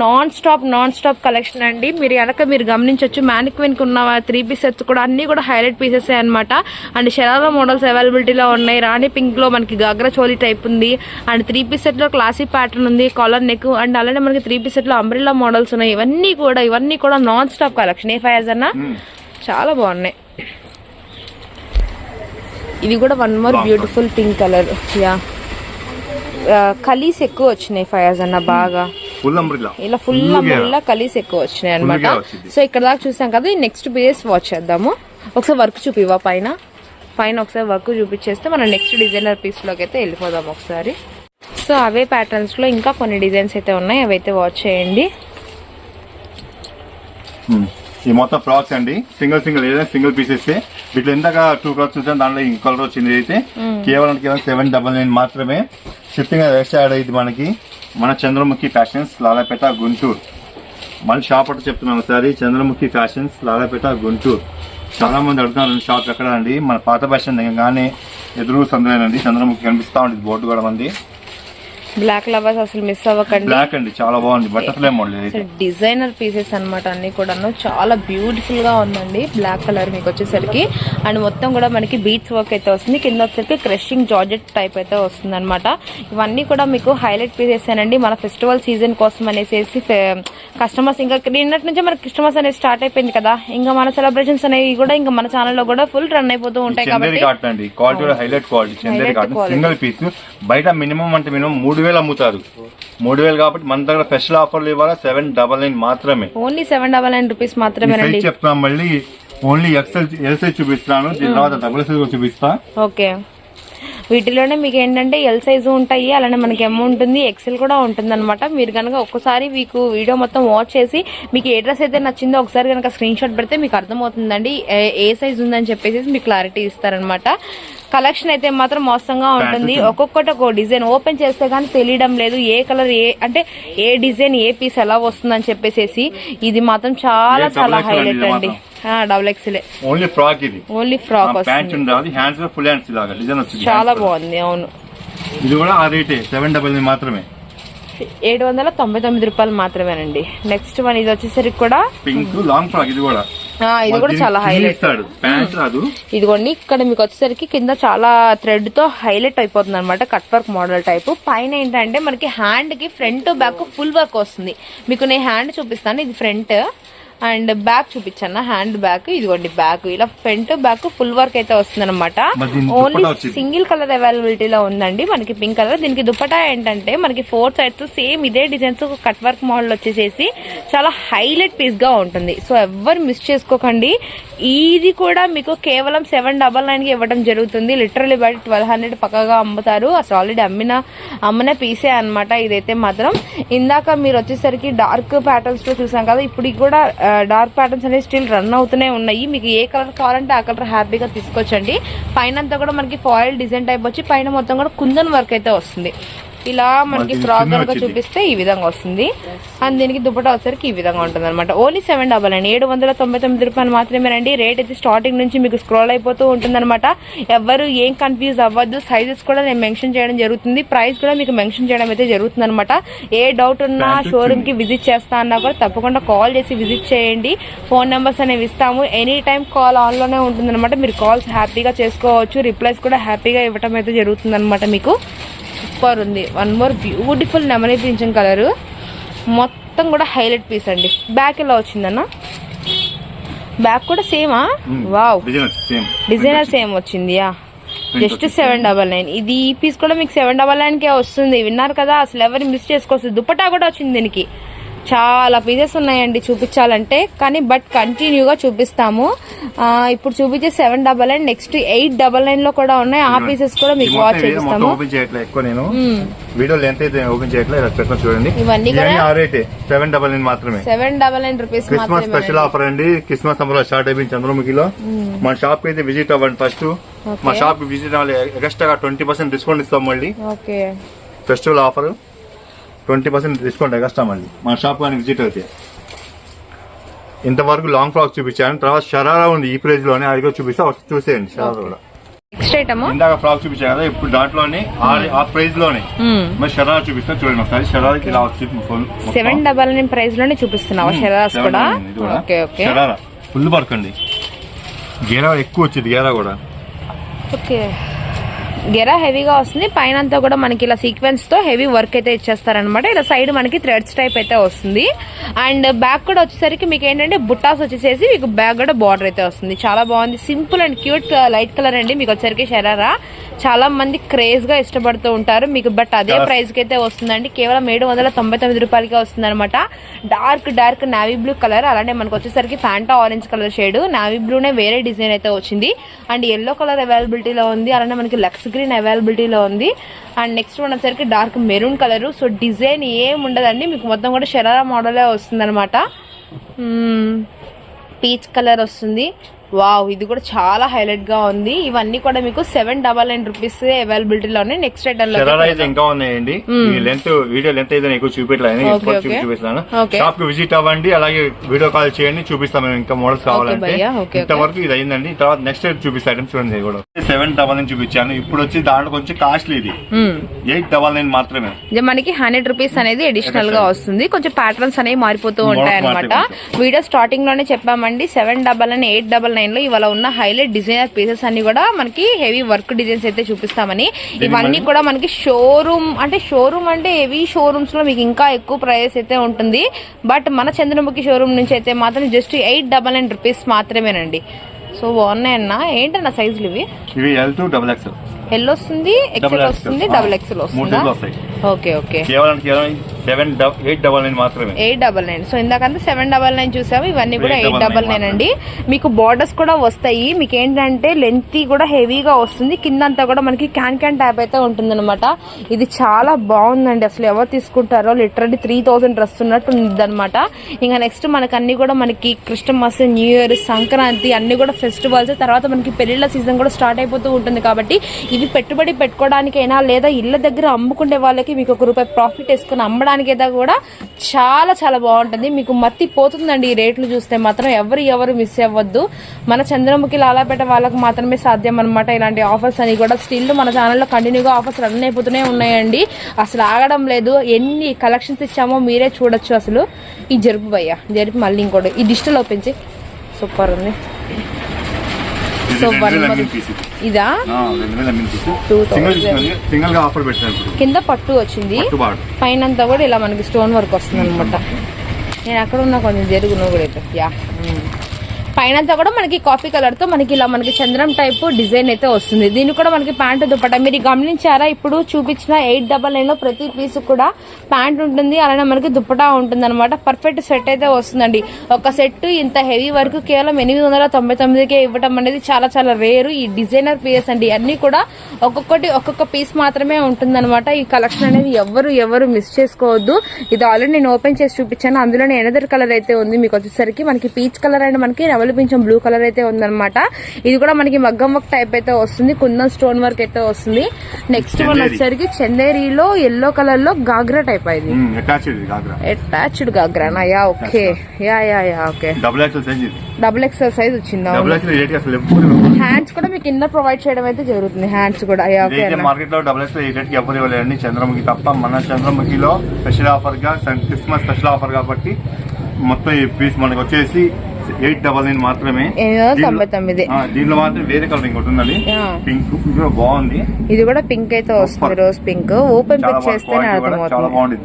Non stop non stop collection అండి. మీరు వెనక మీరు గమనించవచ్చు మ్యానిక్విన్ ఉన్న త్రీ పీస్ సెట్స్ కూడా అన్ని కూడా హైలైట్ పీసెస్ అనమాట అండ్ షరారా మోడల్స్ అవైలబిలిటీలో ఉన్నాయి. రాణి పింక్లో మనకి గాగ్రా చోలీ టైప్ ఉంది. అండ్ త్రీ పీస్ సెట్లో క్లాసిక్ ప్యాటర్న్ ఉంది. కాలర్ నెక్ అండ్ అలానే మనకి త్రీ పీస్ సెట్లో అంబ్రిల్లా మోడల్స్ ఉన్నాయి. ఇవన్నీ కూడా ఇవన్నీ కూడా non stop collection A five అన్న? చాలా బాగున్నాయి. ఇది కూడా one more beautiful pink colour yeah కలీస్ ఎక్కువ వచ్చినాయి ఫయాజ్ అన్న బాగా. ఇలా ఫుల్ అంబ్రెల్లా కలీస్ ఎక్కువ వచ్చినాయి అనమాట. సో ఇక్కడ దాకా చూసాం కదా నెక్స్ట్ పేజెస్ వాచ్ చేద్దాము. ఒకసారి వర్క్ చూపివా పైన? పైన ఒకసారి వర్క్ చూపించేస్తే మనం నెక్స్ట్ డిజైనర్ పీస్లోకి అయితే వెళ్ళిపోదాం ఒకసారి. సో అవే ప్యాటర్న్స్లో ఇంకా కొన్ని డిజైన్స్ అయితే ఉన్నాయి అవి అయితే వాచ్ చేయండి. మ్మ్. ఈ మొత్తం ఫ్రాక్స్ అండి. సింగిల్ సింగిల్ ఏదైనా సింగిల్ పీసెస్ వీటిలో ఎంతగా టూ కలర్స్ చూసాం దాంట్లో ఇంకో కలర్ వచ్చింది అయితే. కేవలం కేవలం సెవెన్ డబల్ నైన్ మాత్రమే. షిప్పింగ్ ఎక్స్ట్రా యాడ్ అయ్యింది మనకి. మన చంద్రముఖి ఫ్యాషన్స్ లాలాపేట గుంటూరు. మళ్ళీ షాప్ అంటే చెప్తున్నాను ఒకసారి చంద్రముఖి ఫ్యాషన్స్ లాలాపేట గుంటూరు. చాలా మంది అడుగుతున్నారు షాప్ ఎక్కడ అండి మన పాత ఫ్యాషన్ కానీ ఎదురు సందులేనండి. చంద్రముఖి కనిపిస్తా ఉంటుంది బోర్డు కూడా మంది. బ్లాక్ లవర్స్ అసలు మిస్ అవ్వకండి. బ్లాక్ అండి చాలా బాగుంది. బటర్ఫ్లై మోడల్ డిజైనర్ పీసెస్ అన్నమాట అన్ని కూడాను. చాలా బ్యూటిఫుల్గా ఉందండి బ్లాక్ కలర్ మీకు వచ్చేసరికి. అండ్ మొత్తం కూడా మనకి బీట్స్ వర్క్ అయితే వస్తుంది. కింద వచ్చేసరికి క్రషింగ్ జార్జెట్ టైప్ అయితే వస్తుంది అనమాట ఇవన్నీ కూడా మీకు హైలైట్ పీసెస్ అండి మన ఫెస్టివల్ సీజన్ కోసం అనేసి కస్టమర్స్ ఇంకా నిన్నటి నుంచే మనకి క్రిస్టమస్ అనేది స్టార్ట్ అయిపోయింది కదా. ఇంకా మన సెలబ్రేషన్స్ అనేవి కూడా ఇంకా మన ఛానల్లో కూడా ఫుల్ రన్ అయిపోతూ ఉంటాయి కాబట్టి. Highlight quality. సింగిల్ పీస్ బయట మినిమం అంటే మినిమం మూడు వేలు అమ్ముతారు. మూడు వేలు కాబట్టి మన దగ్గర స్పెషల్ ఆఫర్లు ఇవ్వాలా? సెవెన్ డబల్ నైన్ మాత్రమే. Only seven double nine rupees మాత్రమేనండి. సైజ్ చెప్తాను మళ్ళీ ఓన్లీ ఎక్సెల్ ఎల్ సైజ్ చూపిస్తాను దీని తర్వాత డబుల్ సైజ్ చూపిస్తా. ఓకే. వీటిలోనే మీకు ఏంటంటే ఎల్ సైజు ఉంటాయి. అలానే మనకి ఎమ్ ఉంటుంది. ఎక్సెల్ కూడా ఉంటుంది అనమాట మీరు కనుక ఒక్కసారి మీకు వీడియో మొత్తం వాచ్ చేసి మీకు ఏ డ్రెస్ అయితే నచ్చిందో ఒకసారి కనుక స్క్రీన్ షాట్ పెడితే మీకు అర్థమవుతుందండి. ఏ సైజ్ ఉందని చెప్పేసి మీకు క్లారిటీ ఇస్తారనమాట కలెక్షన్ అయితే మాత్రం మోసంగా ఉంటుంది. ఒక్కొక్కటి ఒక్కో డిజైన్ ఓపెన్ చేస్తే కానీ తెలియడం లేదు. ఏ కలర్ ఏ అంటే ఏ డిజైన్ ఏ పీస్ ఎలా వస్తుందని చెప్పేసి ఇది మాత్రం చాలా చాలా హైలైట్ అండి డబుల్ ఎక్స్ఎల్ ఓన్లీ ఫ్రాక్ ఇది. Only frock hands full hands చాలా బాగుంది అవును. ఇది కూడా ఆ రేటే. సెవెన్ డబల్ మాత్రమే. ఏడు వందల తొంభై తొమ్మిది రూపాయలు మాత్రమేనండి. నెక్స్ట్ వన్ ఇది వచ్చేసరికి కూడా పింక్ లాంగ్ ఫ్రాక్ ఇది కూడా. ఇది కూడా చాలా హైలైట్ ఇదిగోండి ఇక్కడ మీకు వచ్చేసరికి కింద చాలా థ్రెడ్తో హైలైట్ అయిపోతుంది అనమాట కట్ వర్క్ మోడల్ టైప్ పైన ఏంటంటే మనకి హ్యాండ్కి ఫ్రంట్ బ్యాక్ ఫుల్ వర్క్ వస్తుంది. మీకు నేను హ్యాండ్ చూపిస్తాను ఇది ఫ్రంట్ అండ్ బ్యాక్ చూపించాను హ్యాండ్ బ్యాక్ ఇదిగోండి బ్యాక్ ఇలా ఫ్రంట్ బ్యాక్ ఫుల్ వర్క్ అయితే వస్తుంది అనమాట మరి దీనికి ఓన్లీ దుప్పటా. సింగిల్ కలర్ అవైలబిలిటీలో ఉందండి. మనకి పింక్ కలర్. దీనికి దుపట్టా ఏంటంటే మనకి ఫోర్ సైడ్స్ సేమ్ ఇదే డిజైన్స్ కట్ వర్క్ మోడల్ వచ్చేసేసి చాలా హైలైట్ పీస్గా ఉంటుంది. సో ఎవ్వరు మిస్ చేసుకోకండి. ఇది కూడా మీకు కేవలం సెవెన్ డబల్ నైన్కి ఇవ్వడం జరుగుతుంది. లిటరలీ బయట ట్వెల్వ్ హండ్రెడ్ పక్కగా అమ్ముతారు. అసలు ఆల్రెడీ అమ్మిన అమ్మిన పీసే అన్నమాట ఇదైతే మాత్రం. ఇందాక మీరు వచ్చేసరికి డార్క్ ప్యాటర్న్స్లో చూసాం కదా ఇప్పుడు కూడా డార్క్ ప్యాటర్న్స్ అనేవి స్టిల్ రన్ అవుతూనే ఉన్నాయి. మీకు ఏ కలర్ కావాలంటే ఆ కలర్ హ్యాపీగా తీసుకొచ్చండి పైన అంతా కూడా మనకి ఫాయిల్ డిజైన్ టైప్ వచ్చి పైన మొత్తం కూడా కుందన్ వర్క్ అయితే వస్తుంది. ఇలా మనకి కనుక వచ్చింది. చూపిస్తే ఈ విధంగా వస్తుంది. అండ్ దీనికి దుపట్టా వచ్చరికి ఈ విధంగా ఉంటుంది అనమాట ఓన్లీ సెవెన్ డబల్ అండి. ఏడు వందల తొంభై తొమ్మిది రూపాయలు మాత్రమే రండి. రేట్ అయితే స్టార్టింగ్ నుంచి మీకు స్క్రోల్ అయిపోతూ ఉంటుంది అనమాట ఎవరు ఏం కన్ఫ్యూజ్ అవ్వద్దు. సైజెస్ కూడా నేను మెన్షన్ చేయడం జరుగుతుంది. ప్రైస్ కూడా మీకు మెన్షన్ చేయడం అయితే జరుగుతుంది అనమాట ఏ డౌట్ ఉన్నా షోరూమ్కి విజిట్ చేస్తా అన్నా కూడా తప్పకుండా కాల్ చేసి విజిట్ చేయండి. ఫోన్ నెంబర్స్ అనేవి ఇస్తాము. ఎనీ టైం కాల్ ఆన్లోనే ఉంటుంది అనమాట మీరు కాల్స్ హ్యాపీగా చేసుకోవచ్చు. రిప్లైస్ కూడా హ్యాపీగా ఇవ్వడం అయితే జరుగుతుంది అనమాట మీకు. సూపర్ ఉంది. వన్ మోర్ బ్యూటిఫుల్ నెమలి పింఛన్ కలర్ మొత్తం కూడా హైలైట్ పీస్ అండి. బ్యాక్ ఎలా వచ్చిందన్న? బ్యాక్ కూడా సేమా వావ్ డిజైనర్ సేమ్ వచ్చింది yeah just seven double nine ఇది ఈ పీస్ కూడా మీకు సెవెన్ డబల్ నైన్ కే వస్తుంది. విన్నారు కదా? అసలు ఎవరు మిస్ చేసుకోవచ్చు దుపట్టా కూడా వచ్చింది దీనికి. చాలా పీసెస్ ఉన్నాయండి చూపించాలంటే కానీ బట్ కంటిన్యూగా చూపిస్తాము. ఇప్పుడు చూపించే seven double nine next eight double నైన్లో కూడా ఉన్నాయి. ఆ పీసెస్ కూడా మీకు వాచ్ చేపిస్తాము. ఓపెన్ చేయట్లేదు ఎక్కువ నేను. వీడియో లెంత్ అయితే ఓపెన్ చేయట్లేదు చూడండి. ఇవన్నీ సెవెన్ డబల్ నైన్ మాత్రమే. Seven double nine rupees Christmas special offer అండి. క్రిస్మస్ సమ్మర్ స్టార్ట్ అయిపోయింది చంద్రముఖిలో. మన షాప్కి అయితే విజిట్ అవ్వండి ఫస్ట్ మా షాప్కి విజిట్ అవ్వాలి. ఎక్స్ట్రా ట్వంటీ పర్సెంట్ డిస్కౌంట్ ఇస్తాం మళ్ళీ. Festival offer twenty percent discount extra మళ్ళీ మన షాప్ కానీ విజిట్ అయితే. ఇంతవరకు లాంగ్ ఫ్రాక్ చూపించాను తర్వాత షరారా ఉంది ఈ ప్రైజ్లోనే అది కూడా చూపిస్తా చూసేయండి షరారా కూడా. ఇందాక ఫ్రాక్ చూపించాను కదా ఇప్పుడు దాంట్లోనే ఆ- ఆ ప్రైజ్లోనే. మరి షరారా చూపిస్తా చూడండి ఒకసారి. షరారాకి ఇలా వచ్చింది. సెవెన్ డబల్ నైన్ ప్రైస్లోనే చూపిస్తున్నావా సెవెన్ కూడా. Okay okay. షరారా. ఫుల్ అండి. గేరా ఎక్కువ వచ్చింది గేరా కూడా. ఓకే. గెరా హెవీగా వస్తుంది. పైన అంతా కూడా మనకి ఇలా సీక్వెన్స్తో హెవీ వర్క్ అయితే ఇచ్చేస్తారనమాట ఇలా సైడ్ మనకి థ్రెడ్స్ టైప్ అయితే వస్తుంది. అండ్ బ్యాక్ కూడా వచ్చేసరికి మీకు ఏంటంటే బుట్టాస్ వచ్చేసేసి మీకు బ్యాక్ కూడా బార్డర్ అయితే వస్తుంది. చాలా బాగుంది. Simple and cute light colour అండి. మీకు వచ్చేసరికి షరారా చాలా మంది క్రేజ్గా ఇష్టపడుతూ ఉంటారు మీకు. బట్ అదే ప్రైస్కి అయితే వస్తుందండి. కేవలం ఏడు వందల తొంభై తొమ్మిది రూపాయలకే వస్తుంది అనమాట dark dark navy blue colour అలానే మనకు వచ్చేసరికి Fanta orange colour shade navy బ్లూనే వేరే డిజైన్ అయితే వచ్చింది. అండ్ ఎల్లో కలర్ అవైలబిలిటీలో ఉంది. అలానే మనకి లక్స్ గ్రీన్ అవైలబిలిటీలో ఉంది. అండ్ నెక్స్ట్ వన్ వచ్చేసరికి dark maroon colour so design ఏం ఉండదండి. మీకు మొత్తం కూడా షరారా మోడలే hmm, వస్తుంది అనమాట పీచ్ కలర్ వస్తుంది. వావ్ ఇది కూడా చాలా హైలైట్గా ఉంది. ఇవన్నీ కూడా మీకు సెవెన్ డబల్ నైన్ రూపీస్ అవైలబిలిటీలో ఉన్నాయి. నెక్స్ట్ ఐటమ్ ఇంకా ఉన్నాయండి. లెంత్ వీడియో లెంత్ అయితే ఎక్కువ చూపించలేదు. చూపిస్తాను. షాప్కి విజిట్ అవ్వండి అలాగే వీడియో కాల్ చేయండి చూపిస్తాం మేము ఇంకా మోడల్స్ కావాలంటే. ఇంతవరకు ఇది అయిందండి. తర్వాత నెక్స్ట్ చూపిస్తా ఐటమ్ చూడండి కూడా. సెవెన్ డబల్ నైన్ చూపించాను. ఇప్పుడు వచ్చి దాంట్లో కొంచెం కాస్ట్లీ ఇది. ఎయిట్ డబల్ నైన్ మాత్రమే. మనకి హండ్రెడ్ రూపీస్ అనేది అడిషనల్గా వస్తుంది. కొంచెం ప్యాటర్న్స్ అనేవి మారిపోతూ ఉంటాయి. అనమాట. వీడియో స్టార్టింగ్లోనే చెప్పామండి. Seven double nine eight double nine లో ఇవాళ ఉన్న హైలైట్ డిజైనర్ పీసెస్ అన్ని కూడా మనకి హెవీ వర్క్ డిజైన్స్ అయితే చూపిస్తామని. ఇవన్నీ కూడా మనకి షోరూమ్ అంటే షోరూమ్ అంటే హెవీ షోరూమ్స్లో మీకు ఇంకా ఎక్కువ ప్రైస్ అయితే ఉంటుంది. బట్ మన చంద్రముఖి షోరూమ్ నుంచి అయితే మాత్రం just eight double nine rupees మాత్రమేనండి. సో బాగున్నాయన్న? ఏంటన్న సైజులు ఇవి? ఇవి ఎల్ టూ డబల్ ఎల్ వస్తుంది XL. వస్తుంది డబుల్ ఎక్సెల్ మూడు వస్తుందా? ఓకే ఓకే కేవలం కేవలం సెవెన్ ఎయిట్ డబల్ నైన్ మాత్రమే. Eight double nine. సో ఇందాకంతా సెవెన్ డబల్ నైన్ చూసాము ఇవన్నీ కూడా ఎయిట్ డబల్ నైన్ అండి. మీకు బార్డర్స్ కూడా వస్తాయి. మీకు ఏంటంటే లెంత్ కూడా హెవీగా వస్తుంది. కిందంతా కూడా మనకి క్యాన్ క్యాన్ ట్యాప్ అయితే ఉంటుందన్నమాట. ఇది చాలా బాగుందండి. అసలు ఎవరు తీసుకుంటారో లిటరల్లీ త్రీ థౌసండ్ డ్రెస్ ఉన్నట్టు ఉందన్నమాట. ఇంకా నెక్స్ట్ మనకి అన్ని కూడా మనకి క్రిస్టమస్ న్యూ ఇయర్ సంక్రాంతి అన్ని కూడా ఫెస్టివల్స్ తర్వాత మనకి పెళ్ళిళ్ళ సీజన్ కూడా స్టార్ట్ అయిపోతూ ఉంటుంది కాబట్టి ఇవి పెట్టుబడి పెట్టుకోవడానికైనా లేదా ఇళ్ళ దగ్గర అమ్ముకునే వాళ్ళకి మీకు ఒక రూపాయి ప్రాఫిట్ వేసుకుని దానికైతే కూడా చాలా చాలా బాగుంటుంది. మీకు మత్తి పోతుందండి ఈ రేట్లు చూస్తే మాత్రం. ఎవరు ఎవరు మిస్ అవ్వద్దు. మన చంద్రముఖి లాలాపేట వాళ్ళకు మాత్రమే సాధ్యం అనమాట ఇలాంటి ఆఫర్స్ అని కూడా స్టిల్ మన ఛానల్లో కంటిన్యూగా ఆఫర్స్ రన్ అయిపోతూనే ఉన్నాయండి. అసలు ఆగడం లేదు. ఎన్ని కలెక్షన్స్ ఇచ్చామో మీరే చూడొచ్చు అసలు. ఈ జరుపు భయ్య. జరుపు మళ్ళీ ఇంకోటి. ఈ డిజిటల్ ఓపెన్ సూపర్ ఉంది. ఇది. సింగిల్గా ఆఫర్ కింద పట్టు వచ్చింది. పైన కూడా ఇలా మనకి స్టోన్ వర్క్ వస్తుంది అనమాట నేను అక్కడ ఉన్నా కొంచెం జరుగు నువ్వు కూడా అయితే. యా. పైన అంతా కూడా మనకి కాఫీ కలర్తో మనకి ఇలా మనకి చంద్రం టైప్ డిజైన్ అయితే వస్తుంది. దీన్ని కూడా మనకి ప్యాంట్ దుప్పట. మీరు గమనించారా? ఇప్పుడు చూపించిన ఎయిట్ డబల్ నైన్లో ప్రతి పీస్ కూడా ప్యాంట్ ఉంటుంది. అలానే మనకి దుప్పటా ఉంటుంది అనమాట పర్ఫెక్ట్ సెట్ అయితే వస్తుందండి. ఒక సెట్ ఇంత హెవీ వరకు కేవలం ఎనిమిది వందల తొంభై తొమ్మిదికే ఇవ్వటం అనేది చాలా చాలా రేరు ఈ డిజైనర్ పీస్ అండి. అన్ని కూడా ఒక్కొక్కటి ఒక్కొక్క పీస్ మాత్రమే ఉంటుందన్నమాట. ఈ కలెక్షన్ అనేది ఎవరు ఎవరు మిస్ చేసుకోవద్దు. ఇది ఆల్రెడీ నేను ఓపెన్ చేసి చూపించాను. అందులోనే ఎనదర్ కలర్ అయితే ఉంది. మీకు వచ్చేసరికి మనకి పీచ్ కలర్ అండ్ మనకి నవల్ పింఛం బ్లూ కలర్ అయితే ఉందన్నమాట. ఇది కూడా మనకి మగ్గం వర్క్ టైప్ అయితే వస్తుంది. కుందన్ స్టోన్ వర్క్ అయితే వస్తుంది. Next one. వచ్చేసరికి చందేరిలో ఎల్లో కలర్లో గాగ్రా టైప్ అయింది attached గాగ్రానా yeah okay yeah yeah yeah okay double XL size వచ్చిందా? హ్యాండ్స్ కూడా మీకు ఇన్నర్ ప్రొవైడ్ చేయడం అయితే జరుగుతుంది. హ్యాండ్స్ కూడా మార్కెట్లో డబుల్ ఎక్స్ఎల్ ఈ రేట్కి ఎవరు ఇవ్వలేదండి చంద్రముఖి తప్ప మన చంద్రముఖిలో స్పెషల్ ఆఫర్గా క్రిస్మస్ స్పెషల్ ఆఫర్ కాబట్టి మొత్తం ఈ పీస్ మనకి వచ్చేసి ఎయిట్ డబల్ నైన్ మాత్రమే. తొంభై తొమ్మిది. దీనిలో మాత్రం వేరే కలర్ ఇంకోటి Yeah. పింక్ కూడా బాగుంది. ఇది కూడా పింక్ అయితే వస్తుంది. Rose pink. ఓపెన్ పిక్ చేస్తేనే చాలా బాగుంది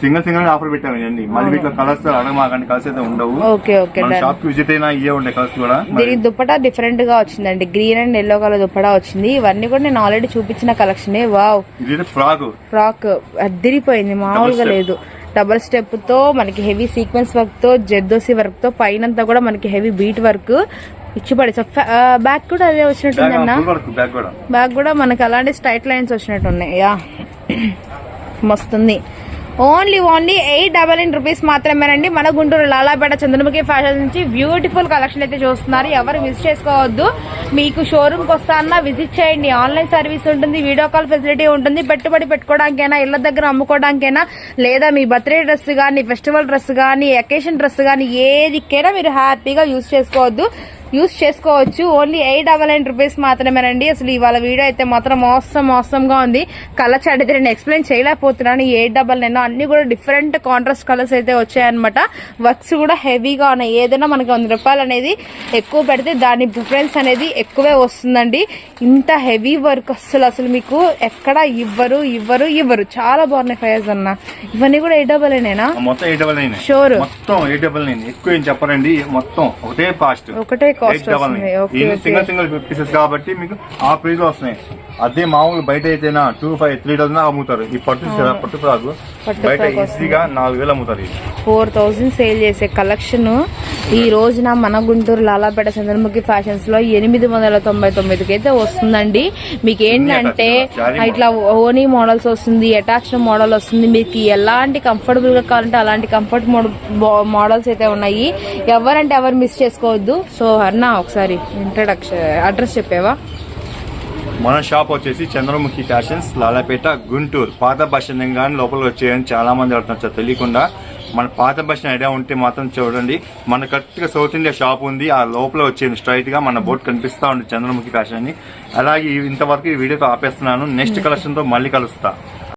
సింగిల్ సింగిల్ ఆఫర్ పెట్టాము ఇవన్నీ మళ్ళీ వీటిలో కలర్స్ అడగమాకండి. కలర్స్ అయితే ఉండవు. ఓకే ఓకే షాప్కి విజిట్ అయినా ఇవే ఉండే కలర్స్ కూడా. దీనికి దుప్పటా డిఫరెంట్గా వచ్చిందండి. Green and yellow colour dupatta వచ్చింది. ఇవన్నీ కూడా నేను ఆల్రెడీ చూపించిన కలెక్షన్ వావ్ ఇది ఫ్రాక్. ఫ్రాక్ అద్దరిపోయింది మామూలుగా. లేదు. డబల్ స్టెప్తో మనకి హెవీ సీక్వెన్స్ వర్క్తో జెర్దోసి వర్క్తో పైనంతా కూడా మనకి హెవీ బీట్ వర్క్ ఇచ్చి పడేసా బ్యాక్ కూడా అదే వచ్చినట్టుంది అన్న? ఫుల్ వర్క్ బ్యాక్ కూడా మనకి అలాంటి స్ట్రైట్ లైన్స్ వచ్చినట్టు ఉన్నాయి. యా. *clears throat* మస్తుంది. Only only eight double nine rupees మాత్రమేనండి. మన గుంటూరు లాలాపేట చంద్రముఖి ఫ్యాషన్ నుంచి బ్యూటిఫుల్ కలెక్షన్ అయితే చూస్తున్నారు. ఎవరు మిస్ చేసుకోవద్దు. మీకు షోరూమ్కి వస్తానన్నా విజిట్ చేయండి. ఆన్లైన్ సర్వీస్ ఉంటుంది వీడియో కాల్ ఫెసిలిటీ ఉంటుంది. పెట్టుబడి పెట్టుకోవడానికైనా ఇళ్ళ దగ్గర అమ్ముకోవడానికైనా లేదా మీ బర్త్డే డ్రెస్ కానీ ఫెస్టివల్ డ్రెస్ కానీ అకేషన్ డ్రెస్ కానీ ఏదికైనా మీరు హ్యాపీగా యూజ్ చేసుకోవద్దు. యూస్ చేసుకోవచ్చు. Only eight double nine rupees మాత్రమేనండి. అసలు ఇవాళ వీడియో అయితే మాత్రం మోసం మోసంగా ఉంది. కలర్స్ అడిగితే నేను ఎక్స్ప్లెయిన్ చేయలేకపోతున్నాను. ఎయిట్ డబల్ నైన్ అన్ని కూడా డిఫరెంట్ కాంట్రాస్ట్ కలర్స్ అయితే వచ్చాయన్నమాట. వర్క్స్ కూడా హెవీగా ఉన్నాయి. ఏదైనా మనకి వంద రూపాయలు అనేది ఎక్కువ పెడితే దాని ప్రిఫరెన్స్ అనేది ఎక్కువే వస్తుందండి. ఇంత హెవీ వర్క్ అసలు అసలు మీకు ఎక్కడ ఇవ్వరు ఇవ్వరు ఇవ్వరు. చాలా బాగున్నాయి ఫైర్స్ అన్న. ఇవన్నీ కూడా ఎయిట్ డబల్ నేనా ఆ మొత్తం ఎయిట్ డబల్ నైన్ Sure. మొత్తం ఎయిట్ డబల్ నైన్. ఎక్కువ ఏం చెప్పరండి. మొత్తం ఒకటే కాస్ట్ ఒకటే కాస్ట్ వస్తుంది ఓకే సింగిల్ సింగిల్ పీసెస్ కాబట్టి మీకు ఆ ప్రైస్లో వస్తున్నాయి. అదే మామూలు బయట అయితేనా టూ ఫైవ్ త్రీ థౌసండ్ అమ్ముతారు. ఈ పట్టు పట్టు ఫ్రాక్ బయట ఈజీగా నాలుగు వేలు అమ్ముతారు ఇది. ఫోర్ థౌజండ్ సేల్ చేసే కలెక్షన్ ఈ రోజున మన గుంటూరు లాలాపేట చంద్రముఖి ఫ్యాషన్స్లో ఎనిమిది వందల తొంభై తొమ్మిదికి అయితే వస్తుందండి. మీకు ఏంటంటే ఇట్లా ఓనీ మోడల్స్ వస్తుంది అటాచ్డ్ మోడల్ వస్తుంది. మీకు ఎలాంటి కంఫర్టబుల్గా కావాలంటే అలాంటి కంఫర్ట్ మోడల్స్ అయితే ఉన్నాయి. ఎవరంటే ఎవరు మిస్ చేసుకోవద్దు. సో అన్న ఒకసారి ఇంట్రడక్షన్ అడ్రస్ చెప్పావా? మన షాప్ వచ్చేసి చంద్రముఖి ఫ్యాషన్స్ లాలాపేట గుంటూరు. పాత బస్ స్టాండ్ కానీ లోపల వచ్చేయని చాలా మంది అడుగుతున్నారు తెలియకుండా మన పాత బస్ ఐడియా ఉంటే మాత్రం చూడండి. మన కరెక్ట్గా సౌత్ ఇండియా షాప్ ఉంది. ఆ లోపల వచ్చేది స్ట్రైట్గా మన బోర్డు కనిపిస్తా ఉంది చంద్రముఖి ఫ్యాషన్ అని అలాగే ఇంతవరకు ఈ వీడియోతో ఆపేస్తున్నాను. నెక్స్ట్ కలెక్షన్తో మళ్ళీ కలుస్తా.